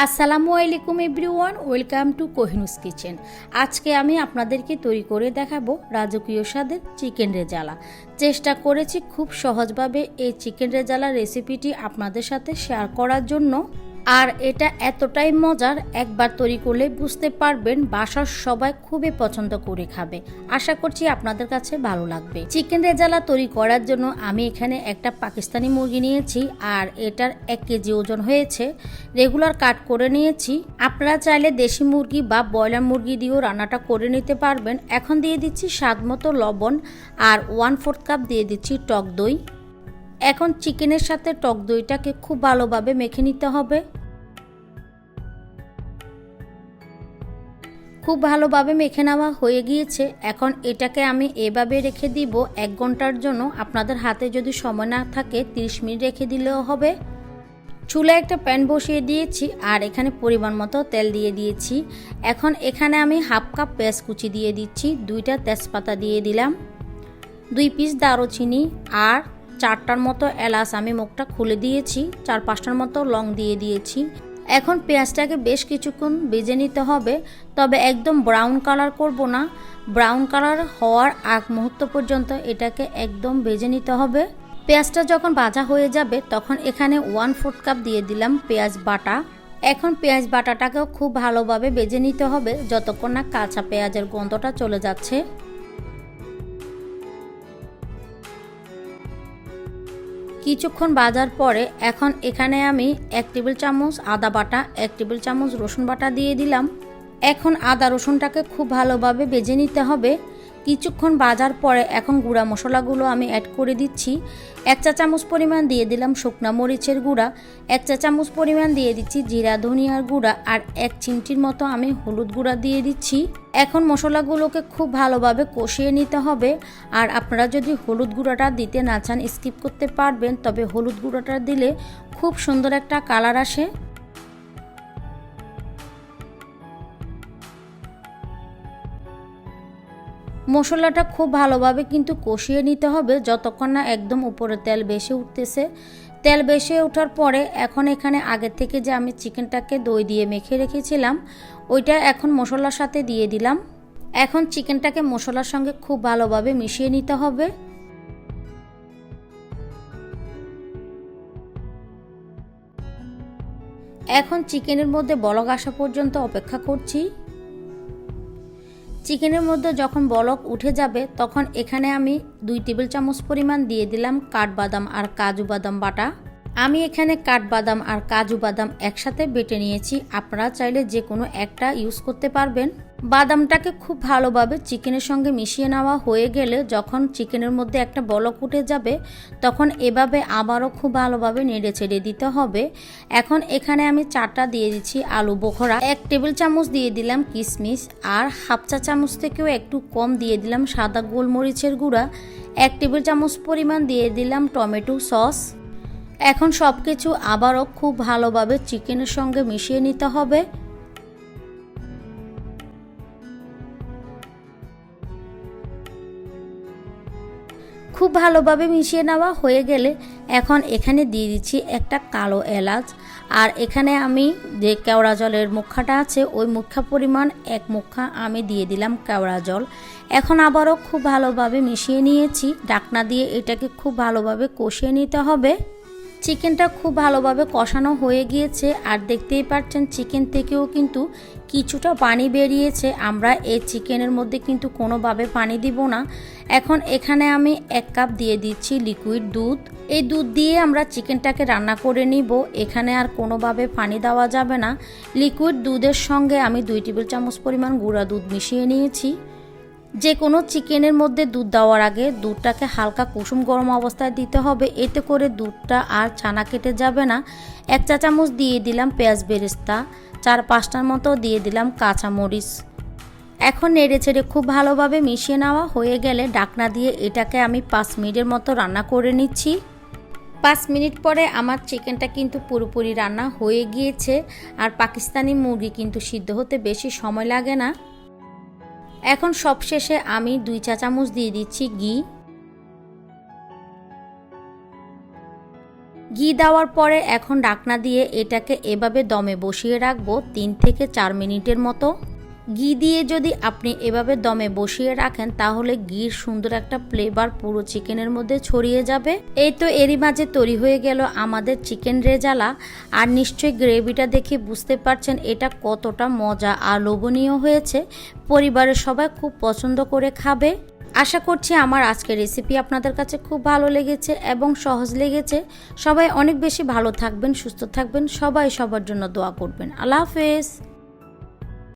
আসসালামু আলাইকুম everyone, welcome to Kohinoor's kitchen. আজকে আমি আপনাদেরকে তৈরি করে দেখাবো রাজকীয় স্বাদের চিকেন রেজালা। চেষ্টা করেছি খুব সহজভাবে এই চিকেন রেজালা রেসিপিটি আপনাদের সাথে শেয়ার করার জন্য। আর এটা এতটাই মজার, একবার তৈরি করলে বুঝতে পারবেন বাসার সবাই খুবই পছন্দ করে খাবে। আশা করছি আপনাদের কাছে ভালো লাগবে। চিকেন রেজালা তৈরি করার জন্য আমি এখানে একটা পাকিস্তানি মুরগি নিয়েছি আর এটার এক কেজি ওজন হয়েছে। রেগুলার কাট করে নিয়েছি। আপনারা চাইলে দেশি মুরগি বা ব্রয়লার মুরগি দিয়েও রান্নাটা করে নিতে পারবেন। এখন দিয়ে দিচ্ছি স্বাদ মতো লবণ আর ওয়ান ফোর্থ কাপ দিয়ে দিচ্ছি টক দই। এখন চিকেনের সাথে টক দইটাকে খুব ভালোভাবে মেখে নিতে হবে। খুব ভালোভাবে মেখে নেওয়া হয়ে গিয়েছে। এখন এটাকে আমি এভাবে রেখে দিব এক ঘণ্টার জন্য। আপনাদের হাতে যদি সময় না থাকে 30 মিনিট রেখে দিলেও হবে। চুলে একটা প্যান বসিয়ে দিয়েছি আর এখানে পরিমাণ মতো তেল দিয়ে দিয়েছি। এখন এখানে আমি হাফ কাপ পেঁয়াজ কুচি দিয়ে দিচ্ছি, দুইটা তেজপাতা দিয়ে দিলাম, দুই পিস দারুচিনি আর চারটার মতো এলাচ আমি মুখটা খুলে দিয়েছি, চার পাঁচটার মতো লং দিয়ে দিয়েছি। এখন পেঁয়াজটাকে বেশ কিছুক্ষণ ভেজে নিতে হবে, তবে একদম ব্রাউন কালার করব না। ব্রাউন কালার হওয়ার আগ মুহূর্ত পর্যন্ত এটাকে একদম ভেজে নিতে হবে। পেঁয়াজটা যখন ভাজা হয়ে যাবে, তখন এখানে ওয়ান ফোর্থ কাপ দিয়ে দিলাম পেঁয়াজ বাটা। এখন পেঁয়াজ বাটাটাকেও খুব ভালোভাবে বেজে নিতে হবে, যতক্ষণ না কাঁচা পেঁয়াজের গন্ধটা চলে যাচ্ছে। কিছুক্ষণ বাজার পরে এখন এখানে আমি এক টেবিল চামচ আদা বাটা, এক টেবিল চামচ রসুন বাটা দিয়ে দিলাম। এখন আদা রসুনটাকে খুব ভালোভাবে বেজে নিতে হবে। কিছুক্ষণ বাজার পরে এখন গুঁড়া মশলাগুলো আমি অ্যাড করে দিচ্ছি। এক চা চামচ পরিমাণ দিয়ে দিলাম শুকনা মরিচের গুঁড়া, এক চা চামচ পরিমাণ দিয়ে দিচ্ছি জিরা, ধনিয়ার গুঁড়া আর এক চিমটির মতো আমি হলুদ গুঁড়া দিয়ে দিচ্ছি। এখন মশলাগুলোকে খুব ভালোভাবে কষিয়ে নিতে হবে। আর আপনারা যদি হলুদ গুঁড়াটা দিতে না চান স্কিপ করতে পারবেন, তবে হলুদ গুঁড়াটা দিলে খুব সুন্দর একটা কালার আসে। মশলাটা খুব ভালোভাবে কিন্তু কষিয়ে নিতে হবে যতক্ষণ না একদম উপরে তেল বেশি উঠতেছে। তেল বেশি ওঠার পরে এখন এখানে আগে থেকে যে আমি চিকেনটাকে দই দিয়ে মেখে রেখেছিলাম, ওইটা এখন মশলার সাথে দিয়ে দিলাম। এখন চিকেনটাকে মশলার সঙ্গে খুব ভালোভাবে মিশিয়ে নিতে হবে। এখন চিকেনের মধ্যে বলক আসা পর্যন্ত অপেক্ষা করছি। চিকেনের মধ্যে যখন বলক উঠে যাবে, তখন এখানে আমি দুই টেবিল চামচ পরিমাণ দিয়ে দিলাম কাঠবাদাম আর কাজু বাদাম বাটা। আমি এখানে কাঠবাদাম আর কাজু বাদাম একসাথে বেটে নিয়েছি। আপনারা চাইলে যে কোনো একটা ইউজ করতে পারবেন। বাদামটাকে খুব ভালোভাবে চিকেনের সঙ্গে মিশিয়ে নেওয়া হয়ে গেলে যখন চিকেনের মধ্যে একটা বলক উঠে যাবে, তখন এভাবে আবারও খুব ভালোভাবে নেড়ে ছেড়ে দিতে হবে। এখন এখানে আমি চাটা দিয়ে দিচ্ছি আলু বোখরা। এক টেবিল চামচ দিয়ে দিলাম কিশমিশ আর হাফ চা চামচ থেকেও একটু কম দিয়ে দিলাম সাদা গোলমরিচের গুঁড়া। এক টেবিল চামচ পরিমাণ দিয়ে দিলাম টমেটো সস। এখন সব কিছু আবারও খুব ভালোভাবে চিকেনের সঙ্গে মিশিয়ে নিতে হবে। খুব ভালোভাবে মিশিয়ে নেওয়া হয়ে গেলে এখন এখানে দিয়ে দিচ্ছি একটা কালো এলাচ। আর এখানে আমি যে কেওড়া জলের মুখাটা আছে, ওই মুখা পরিমাণ এক মুখা আমি দিয়ে দিলাম কেওড়া জল। এখন আবারও খুব ভালোভাবে মিশিয়ে নিয়েছি। ডাকনা দিয়ে এটাকে খুব ভালোভাবে কষিয়ে নিতে হবে। চিকেনটা খুব ভালোভাবে কষানো হয়ে গিয়েছে আর দেখতেই পাচ্ছেন চিকেন থেকেও কিন্তু কিছুটা পানি বেরিয়েছে। আমরা এই চিকেনের মধ্যে কিন্তু কোনোভাবে পানি দিব না। এখন এখানে আমি এক কাপ দিয়ে দিচ্ছি লিকুইড দুধ। এই দুধ দিয়ে আমরা চিকেনটাকে রান্না করে নিব। এখানে আর কোনোভাবে পানি দেওয়া যাবে না। লিকুইড দুধের সঙ্গে আমি দুই টেবিল চামচ পরিমাণ গুঁড়া দুধ মিশিয়ে নিয়েছি। যে কোনো চিকেনের মধ্যে দুধ দেওয়ার আগে দুধটাকে হালকা কুসুম গরম অবস্থায় দিতে হবে। এতে করে দুধটা আর ছানা কেটে যাবে না। এক চা চামচ দিয়ে দিলাম পেঁয়াজ বেরেস্তা, চার পাঁচটার মতো দিয়ে দিলাম কাঁচা মরিচ। এখন নেড়ে ছেড়ে খুব ভালোভাবে মিশিয়ে নেওয়া হয়ে গেলে ডাকনা দিয়ে এটাকে আমি পাঁচ মিনিটের মতো রান্না করে নিচ্ছি। পাঁচ মিনিট পরে আমার চিকেনটা কিন্তু পুরোপুরি রান্না হয়ে গিয়েছে। আর পাকিস্তানি মুরগি কিন্তু সিদ্ধ হতে বেশি সময় লাগে না। এখন সবশেষে আমি দুই চা চামচ দিয়ে দিচ্ছি ঘি। ঘি দেওয়ার পরে এখন ডাকনা দিয়ে এটাকে এভাবে দমে বসিয়ে রাখব তিন থেকে চার মিনিটের মতো। ঘি দিয়ে যদি আপনি এভাবে দমে বসিয়ে রাখেন, তাহলে ঘির সুন্দর একটা ফ্লেভার পুরো চিকেনের মধ্যে ছড়িয়ে যাবে। এই তো এরই মাঝে তৈরি হয়ে গেল আমাদের চিকেন রেজালা আর নিশ্চয়ই গ্রেভিটা দেখে বুঝতে পারছেন এটা কতটা মজা আর লোভনীয় হয়েছে। পরিবারের সবাই খুব পছন্দ করে খাবে। আশা করছি আমার আজকের রেসিপি আপনাদের কাছে খুব ভালো লেগেছে এবং সহজ লেগেছে। সবাই অনেক বেশি ভালো থাকবেন, সুস্থ থাকবেন, সবাই সবার জন্য দোয়া করবেন। আল্লাহ হাফেজ।